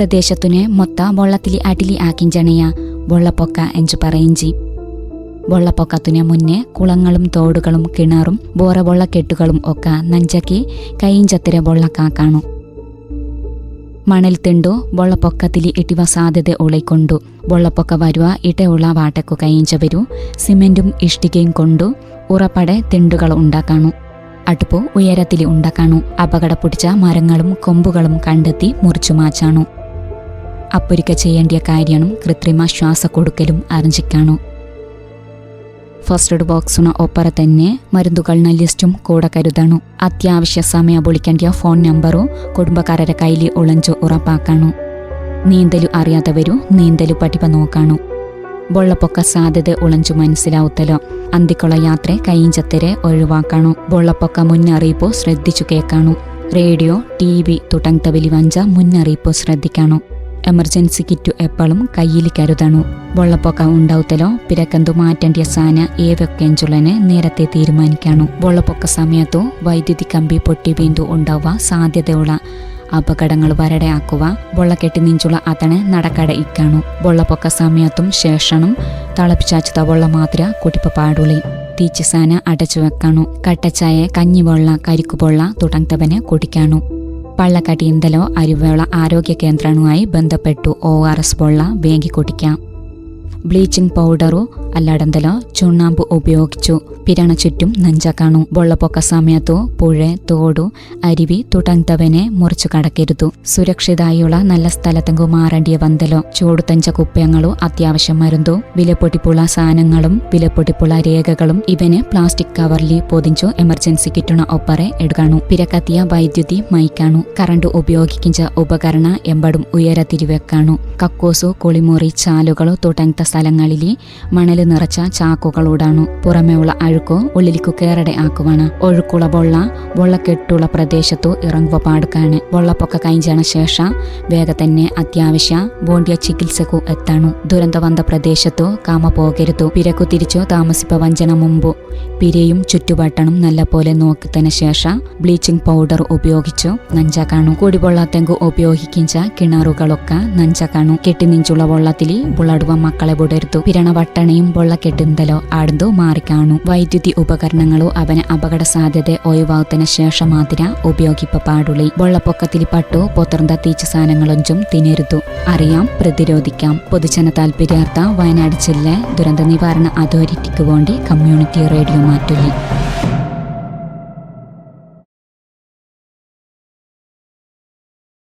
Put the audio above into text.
പ്രദേശത്തിന് മൊത്ത വള്ളത്തിലി അടിലി ആക്കിഞ്ചണയ വള്ളപ്പൊക്ക എഞ്ചു പറയിഞ്ചി വള്ളപ്പൊക്കത്തിന് മുന്നേ കുളങ്ങളും തോടുകളും കിണറും ബോറവെള്ളക്കെട്ടുകളും ഒക്കെ നഞ്ചക്കി കൈഞ്ചത്തിര വെള്ളക്കാക്കാണു. മണൽ തിണ്ടു വെള്ളപ്പൊക്കത്തിൽ ഇടിവ സാധ്യത ഉളക്കൊണ്ടു. വള്ളപ്പൊക്ക വരുവ ഇടയുള്ള വാട്ടക്കു കൈഞ്ച വരൂ സിമെന്റും ഇഷ്ടികയും കൊണ്ടു ഉറപ്പടെ തിണ്ടുകൾ ഉണ്ടാക്കാണു. അടുപ്പു ഉയരത്തിൽ ഉണ്ടാക്കാണു. അപകട പിടിച്ച മരങ്ങളും കൊമ്പുകളും കണ്ടെത്തി മുറിച്ചു മാച്ചാണു അപ്പൊരിക്ക ചെയ്യേണ്ട കാര്യമാണ് കൃത്രിമ ശ്വാസ കൊടുക്കലും അറിഞ്ഞിക്കാണു ഫസ്റ്റ് എയ്ഡ് ബോക്സിന് ഒപ്പറ തന്നെ മരുന്നുകളുടെ ലിസ്റ്റും കൂടെ കരുതണു. അത്യാവശ്യ സമയം വിളിക്കേണ്ട ഫോൺ നമ്പറും കുടുംബക്കാരുടെ കയ്യിൽ ഒളിഞ്ചു ഉറപ്പാക്കാണു. നീന്തലു അറിയാത്തവരു നീന്തലു പഠിപ്പ നോക്കാണു. വെള്ളപ്പൊക്ക സാധ്യത ഒളിഞ്ചു മനസ്സിലാവുത്തലോ. അന്തിക്കുള്ള യാത്ര കൈഞ്ചത്തരെ ഒഴിവാക്കാണു. വെള്ളപ്പൊക്ക മുന്നറിയിപ്പു ശ്രദ്ധിച്ചു കേൾക്കാണു. റേഡിയോ ടി വി തുടങ്ങിയ വഞ്ച മുന്നറിയിപ്പു ശ്രദ്ധിക്കാണു. എമർജൻസി കിറ്റു എപ്പോഴും കയ്യിൽ കരുതണു. വെള്ളപ്പൊക്ക ഉണ്ടാവത്തലോ പിരക്കന്തു മാറ്റേണ്ട സാന ഏവൊക്കെഞ്ചുള്ളനെ നേരത്തെ തീരുമാനിക്കാണു. വെള്ളപ്പൊക്ക സമയത്തു വൈദ്യുതി കമ്പി പൊട്ടി വീണ്ടു ഉണ്ടാവുക സാധ്യതയുള്ള അപകടങ്ങൾ വരടെ ആക്കുക വെള്ളക്കെട്ടി നിഞ്ചുള്ള അതണെ നടക്കട ഇക്കാണു വെള്ളപ്പൊക്ക സമയത്തും ശേഷണം തളപ്പിച്ചാച്ചത വെള്ളം മാത്ര കുടിപ്പ പാടുള്ളി. തീച്ചിസാന അടച്ചു വെക്കാണു കട്ടച്ചായ കഞ്ഞിവെള്ള കരിക്കുപൊള്ള തുടങ്ങിയവനെ കുടിക്കാണു. പള്ളക്കാട്ടിയന്തലോ ഇന്തലോ അരുവേള ആരോഗ്യ കേന്ദ്രങ്ങളുമായി ബന്ധപ്പെട്ടു. ഒ ആർ എസ് പൊള്ള വേങ്കി ബ്ലീച്ചിങ് പൗഡറോ അല്ലാടന്തലോ ചുണ്ണാമ്പ് ഉപയോഗിച്ചു. പിരണ ചുറ്റും നഞ്ചക്കാണു വെള്ളപ്പൊക്ക സമയത്തോ പുഴ തോടു അരുവി തുടങ്ങിയവനെ മുറിച്ചു കടക്കരുതു. സുരക്ഷിതായുള്ള നല്ല സ്ഥലത്തെങ്കു മാറേണ്ടിയ വന്തലോ ചൂടുത്തഞ്ച കുപ്പ്യങ്ങളോ അത്യാവശ്യം മരുന്നോ വിലപ്പൊട്ടിപ്പുള്ള സാധനങ്ങളും വിലപ്പൊട്ടിപ്പുള്ള രേഖകളും ഇവന് പ്ലാസ്റ്റിക് കവറിൽ പൊതിഞ്ചു എമർജൻസി കിട്ടുന്ന ഒപ്പറെ എടുക്കാണു. പിരക്കത്തിയ വൈദ്യുതി മൈക്കാണു. കറണ്ട് ഉപയോഗിക്കുന്ന ഉപകരണ എമ്പടും ഉയരത്തിരിവെക്കാണു. കക്കോസോ കുളിമുറി ചാലുകളോ തുടങ്ങിയ സ്ഥലങ്ങളിൽ മണൽ നിറച്ച ചാക്കുകളോടാണു പുറമേയുള്ള അഴുക്കോ ഉള്ളിലേക്കു കേറടെ ആക്കുവാണ്. ഒഴുക്കുള്ള വെള്ള വെള്ളക്കെട്ടുള്ള പ്രദേശത്തു ഇറങ്ങുക പാടുക്കാണ് വെള്ളപ്പൊക്ക കഴിഞ്ഞ ശേഷം വേഗം തന്നെ അത്യാവശ്യ ബോണ്ടിയ ചികിത്സക്കു എത്താണു. ദുരന്ത വന്ന പ്രദേശത്തു കാമ പോകരുതു പിരക്കു തിരിച്ചു താമസിപ്പ വഞ്ചന മുമ്പു പിരയും ചുറ്റുപാട്ടണം നല്ല പോലെ നോക്കിത്തതിന് ശേഷം ബ്ലീച്ചിങ് പൗഡർ ഉപയോഗിച്ചു നഞ്ച നഞ്ചാക്കാണു കുടിവെള്ളത്തെങ്കു ഉപയോഗിക്കുന്ന കിണറുകളൊക്കെ നഞ്ച കാണും. കെട്ടിനിഞ്ചുള്ള വെള്ളത്തിൽ ബുള്ളടുവ മക്കളെ വിടരുതു പിരണ വട്ടണയും ആടുന്തോ ആടുന്നു മാറിക്കാണു. വൈദ്യുതി ഉപകരണങ്ങളോ അവന് അപകട സാധ്യത ഒഴിവാകുന്നതിന് ശേഷം മാതിര ഉപയോഗിപ്പ പാടുള്ളി. വെള്ളപ്പൊക്കത്തിൽ പട്ടു പൊത്തർന്ന തീച്ച സാധനങ്ങളൊഞ്ചും തിനരുതു അറിയാം പ്രതിരോധിക്കാം. പൊതുജന താല്പര്യാർത്ഥ വയനാട് ജില്ല ദുരന്ത നിവാരണ അതോറിറ്റിക്ക് വേണ്ടി കമ്മ്യൂണിറ്റി റേഡിയോ മാറ്റുള്ളി.